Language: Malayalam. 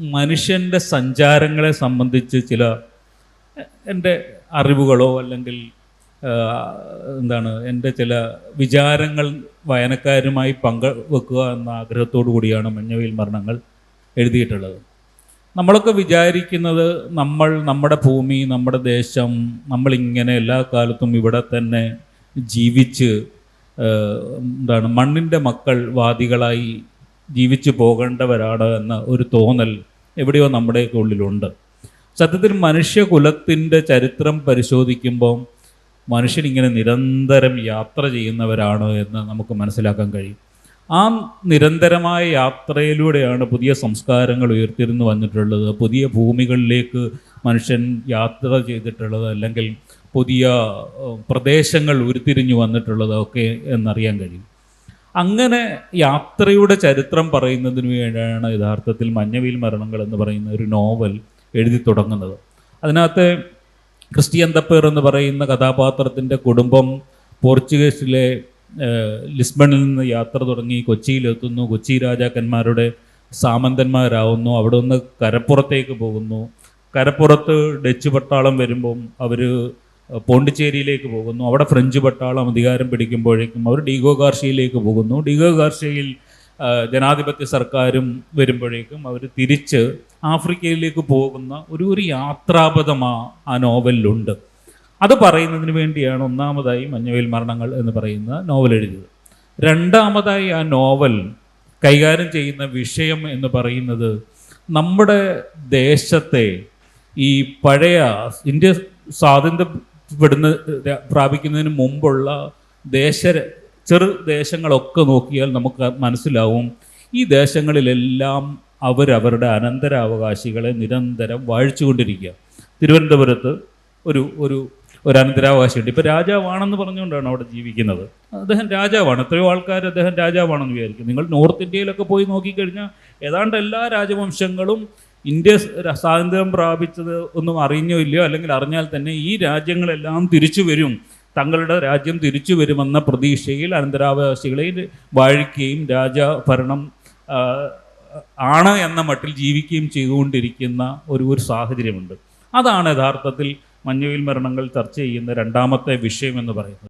മനുഷ്യന്റെ സഞ്ചാരങ്ങളെ സംബന്ധിച്ച് ചില എന്റെ അറിവുകളോ അല്ലെങ്കിൽ എന്താണ് എന്റെ ചില വിചാരങ്ങൾ വായനക്കാരുമായി പങ്കുവെക്കുക എന്ന ആഗ്രഹത്തോടു കൂടിയാണ് മഞ്ഞവയിൽ മരണങ്ങൾ എഴുതിയിട്ടുള്ളത്. നമ്മളൊക്കെ വിചാരിക്കുന്നത് നമ്മൾ നമ്മുടെ ഭൂമി നമ്മുടെ ദേശം നമ്മളിങ്ങനെ എല്ലാ കാലത്തും ഇവിടെ തന്നെ ജീവിച്ച് എന്താണ് മണ്ണിന്റെ മക്കൾ വാദികളായി ജീവിച്ചു പോകേണ്ടവരാണ് എന്ന ഒരു തോന്നൽ എവിടെയോ നമ്മുടെയൊക്കെ ഉള്ളിലുണ്ട്. സത്യത്തിൽ മനുഷ്യകുലത്തിന്റെ ചരിത്രം പരിശോധിക്കുമ്പോൾ മനുഷ്യനിങ്ങനെ നിരന്തരം യാത്ര ചെയ്യുന്നവരാണ് എന്ന് നമുക്ക് മനസ്സിലാക്കാൻ കഴിയും. ആ നിരന്തരമായ യാത്രയിലൂടെയാണ് പുതിയ സംസ്കാരങ്ങൾ ഉയർത്തിരുന്നു വന്നിട്ടുള്ളത്. പുതിയ ഭൂമികളിലേക്ക് മനുഷ്യൻ യാത്ര ചെയ്തിട്ടുള്ളത് അല്ലെങ്കിൽ പുതിയ പ്രദേശങ്ങൾ ഉരുത്തിരിഞ്ഞു വന്നിട്ടുള്ളത് ഒക്കെ എന്നറിയാൻ കഴിയും. അങ്ങനെ യാത്രയുടെ ചരിത്രം പറയുന്നതിന് വേണ്ടിയാണ് യഥാർത്ഥത്തിൽ മഞ്ഞവീൽ മരണങ്ങൾ എന്ന് പറയുന്ന ഒരു നോവൽ എഴുതി തുടങ്ങുന്നത്. അതിനകത്ത് ക്രിസ്ത്യൻ തപ്പേർ എന്ന് പറയുന്ന കഥാപാത്രത്തിന്റെ കുടുംബം പോർച്ചുഗീസിലെ ലിസ്ബണിൽ നിന്ന് യാത്ര തുടങ്ങി കൊച്ചിയിലെത്തുന്നു കൊച്ചി രാജാക്കന്മാരുടെ സാമന്തന്മാരാവുന്നു അവിടെ നിന്ന് കരപ്പുറത്തേക്ക് പോകുന്നു. കരപ്പുറത്ത് ഡച്ച് പട്ടാളം വരുമ്പം അവർ പോണ്ടിച്ചേരിയിലേക്ക് പോകുന്നു. അവിടെ ഫ്രഞ്ച് പട്ടാളം അധികാരം പിടിക്കുമ്പോഴേക്കും അവർ ഡീഗോ ഗാർഷ്യയിലേക്ക് പോകുന്നു. ഡീഗോ ഗാർഷ്യയിൽ ജനാധിപത്യ സർക്കാരും വരുമ്പോഴേക്കും അവർ തിരിച്ച് ആഫ്രിക്കയിലേക്ക് പോകുന്ന ഒരു ഒരു യാത്രാപഥം ആ നോവലിലുണ്ട്. അത് പറയുന്നതിന് വേണ്ടിയാണ് ഒന്നാമതായി മഞ്ഞവേൽ മരണങ്ങൾ എന്ന് പറയുന്ന നോവൽ എഴുതിയത്. രണ്ടാമതായി ആ നോവൽ കൈകാര്യം ചെയ്യുന്ന വിഷയം എന്ന് പറയുന്നത് നമ്മുടെ ദേശത്തെ ഈ പഴയ ഇന്ത്യ സ്വാതന്ത്ര്യപ്പെടുന്ന പ്രാപിക്കുന്നതിന് മുമ്പുള്ള ദേശ ചെറു ദേശങ്ങളൊക്കെ നോക്കിയാൽ നമുക്ക് മനസ്സിലാവും. ഈ ദേശങ്ങളിലെല്ലാം അവരവരുടെ അനന്തരാവകാശികളെ നിരന്തരം വാഴിച്ചുകൊണ്ടിരിക്കുക. തിരുവനന്തപുരത്ത് ഒരു ഒരു ഒരു അനന്തരാവകാശിയുണ്ട്. ഇപ്പോൾ രാജാവാണെന്ന് പറഞ്ഞുകൊണ്ടാണ് അവിടെ ജീവിക്കുന്നത്. അദ്ദേഹം രാജാവാണ്. എത്രയോ ആൾക്കാർ അദ്ദേഹം രാജാവാണെന്ന് വിചാരിക്കും. നിങ്ങൾ നോർത്ത് ഇന്ത്യയിലൊക്കെ പോയി നോക്കിക്കഴിഞ്ഞാൽ ഏതാണ്ട് എല്ലാ രാജവംശങ്ങളും ഇന്ത്യ സ്വാതന്ത്ര്യം പ്രാപിച്ചത് ഒന്നും അറിഞ്ഞോ ഇല്ലയോ അല്ലെങ്കിൽ അറിഞ്ഞാൽ തന്നെ ഈ രാജ്യങ്ങളെല്ലാം തിരിച്ചു വരും. തങ്ങളുടെ രാജ്യം തിരിച്ചു വരുമെന്ന പ്രതീക്ഷയിൽ അനന്തരാവകാശികളെ വാഴിക്കുകയും രാജഭരണം ആണ് എന്ന മട്ടിൽ ജീവിക്കുകയും ചെയ്തുകൊണ്ടിരിക്കുന്ന ഒരു ഒരു സാഹചര്യമുണ്ട്. അതാണ് യഥാർത്ഥത്തിൽ മഞ്ഞുവിൽ മരണങ്ങൾ ചർച്ച ചെയ്യുന്ന രണ്ടാമത്തെ വിഷയം എന്ന് പറയുന്നത്.